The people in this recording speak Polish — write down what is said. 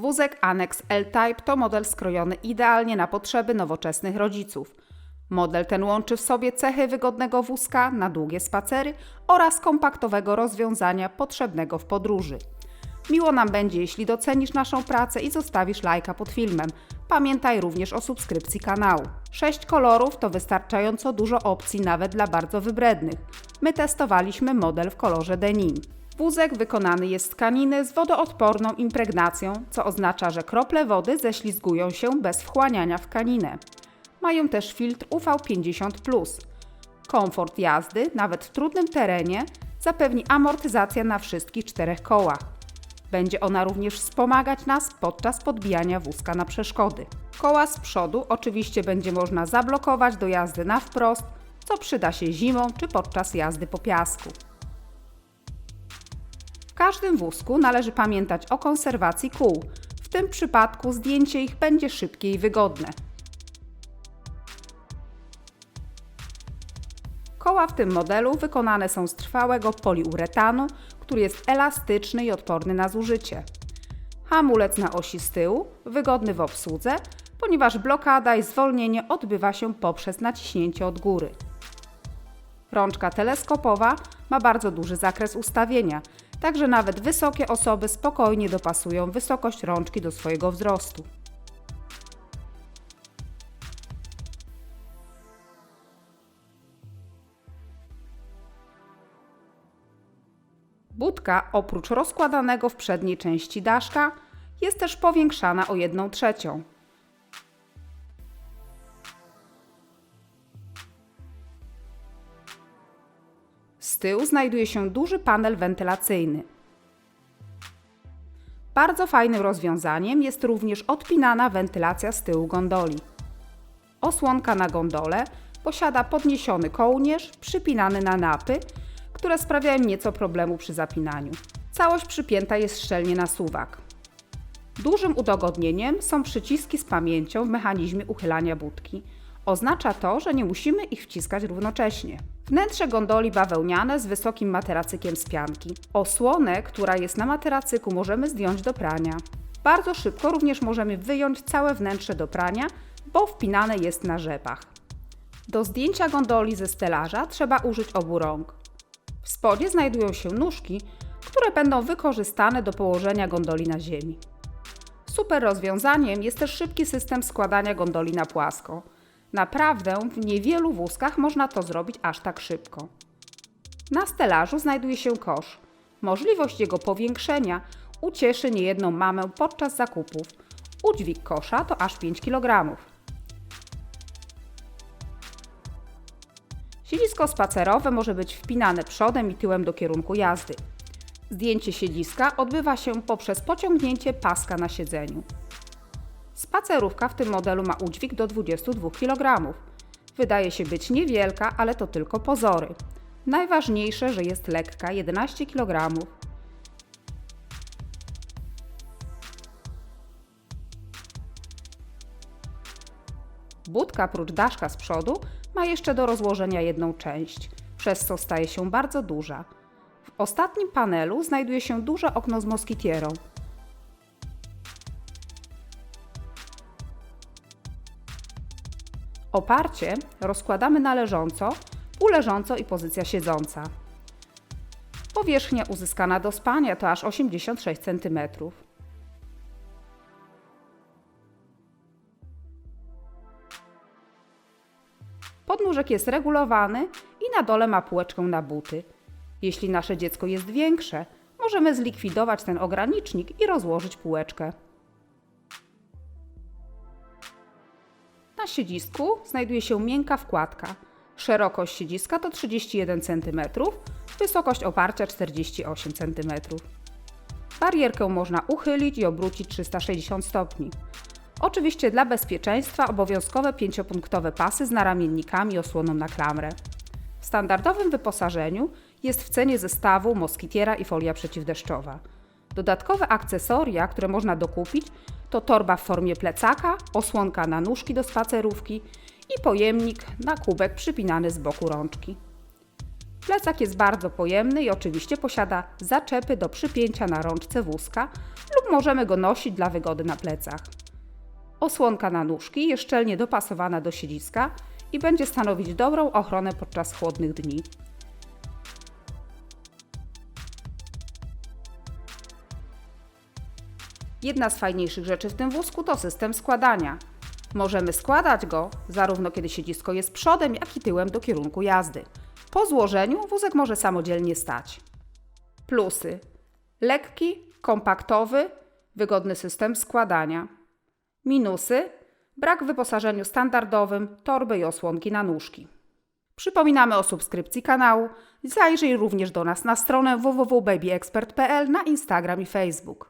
Wózek Annex L-Type to model skrojony idealnie na potrzeby nowoczesnych rodziców. Model ten łączy w sobie cechy wygodnego wózka na długie spacery oraz kompaktowego rozwiązania potrzebnego w podróży. Miło nam będzie, jeśli docenisz naszą pracę i zostawisz lajka pod filmem. Pamiętaj również o subskrypcji kanału. Sześć kolorów to wystarczająco dużo opcji nawet dla bardzo wybrednych. My testowaliśmy model w kolorze denim. Wózek wykonany jest z tkaniny z wodoodporną impregnacją, co oznacza, że krople wody ześlizgują się bez wchłaniania w tkaninę. Mają też filtr UV50+. Komfort jazdy, nawet w trudnym terenie, zapewni amortyzacja na wszystkich czterech kołach. Będzie ona również wspomagać nas podczas podbijania wózka na przeszkody. Koła z przodu oczywiście będzie można zablokować do jazdy na wprost, co przyda się zimą czy podczas jazdy po piasku. Każdym wózku należy pamiętać o konserwacji kół. W tym przypadku zdjęcie ich będzie szybkie i wygodne. Koła w tym modelu wykonane są z trwałego poliuretanu, który jest elastyczny i odporny na zużycie. Hamulec na osi z tyłu, wygodny w obsłudze, ponieważ blokada i zwolnienie odbywa się poprzez naciśnięcie od góry. Rączka teleskopowa ma bardzo duży zakres ustawienia, także nawet wysokie osoby spokojnie dopasują wysokość rączki do swojego wzrostu. Budka, oprócz rozkładanego w przedniej części daszka, jest też powiększana o 1 trzecią. Tyłu znajduje się duży panel wentylacyjny. Bardzo fajnym rozwiązaniem jest również odpinana wentylacja z tyłu gondoli. Osłonka na gondolę posiada podniesiony kołnierz przypinany na napy, które sprawiają nieco problemu przy zapinaniu. Całość przypięta jest szczelnie na suwak. Dużym udogodnieniem są przyciski z pamięcią w mechanizmie uchylania budki. Oznacza to, że nie musimy ich wciskać równocześnie. Wnętrze gondoli bawełniane z wysokim materacykiem z pianki. Osłonę, która jest na materacyku, możemy zdjąć do prania. Bardzo szybko również możemy wyjąć całe wnętrze do prania, bo wpinane jest na rzepach. Do zdjęcia gondoli ze stelaża trzeba użyć obu rąk. W spodzie znajdują się nóżki, które będą wykorzystane do położenia gondoli na ziemi. Super rozwiązaniem jest też szybki system składania gondoli na płasko. Naprawdę w niewielu wózkach można to zrobić aż tak szybko. Na stelażu znajduje się kosz. Możliwość jego powiększenia ucieszy niejedną mamę podczas zakupów. Udźwig kosza to aż 5 kg. Siedzisko spacerowe może być wpinane przodem i tyłem do kierunku jazdy. Zdjęcie siedziska odbywa się poprzez pociągnięcie paska na siedzeniu. Spacerówka w tym modelu ma udźwig do 22 kg. Wydaje się być niewielka, ale to tylko pozory. Najważniejsze, że jest lekka 11 kg. Budka prócz daszka z przodu ma jeszcze do rozłożenia jedną część, przez co staje się bardzo duża. W ostatnim panelu znajduje się duże okno z moskitierą. Oparcie rozkładamy na leżąco, uleżąco i pozycja siedząca. Powierzchnia uzyskana do spania to aż 86 cm. Podnóżek jest regulowany i na dole ma półeczkę na buty. Jeśli nasze dziecko jest większe, możemy zlikwidować ten ogranicznik i rozłożyć półeczkę. Na siedzisku znajduje się miękka wkładka. Szerokość siedziska to 31 cm, wysokość oparcia 48 cm. Barierkę można uchylić i obrócić 360 stopni. Oczywiście dla bezpieczeństwa obowiązkowe pięciopunktowe pasy z naramiennikami osłoną na klamrę. W standardowym wyposażeniu jest w cenie zestawu moskitiera i folia przeciwdeszczowa. Dodatkowe akcesoria, które można dokupić, to torba w formie plecaka, osłonka na nóżki do spacerówki i pojemnik na kubek przypinany z boku rączki. Plecak jest bardzo pojemny i oczywiście posiada zaczepy do przypięcia na rączce wózka lub możemy go nosić dla wygody na plecach. Osłonka na nóżki jest szczelnie dopasowana do siedziska i będzie stanowić dobrą ochronę podczas chłodnych dni. Jedna z fajniejszych rzeczy w tym wózku to system składania. Możemy składać go zarówno kiedy siedzisko jest przodem, jak i tyłem do kierunku jazdy. Po złożeniu wózek może samodzielnie stać. Plusy: lekki, kompaktowy, wygodny system składania. Minusy: brak w wyposażeniu standardowym, torby i osłonki na nóżki. Przypominamy o subskrypcji kanału. Zajrzyj również do nas na stronę www.babyexpert.pl na Instagram i Facebook.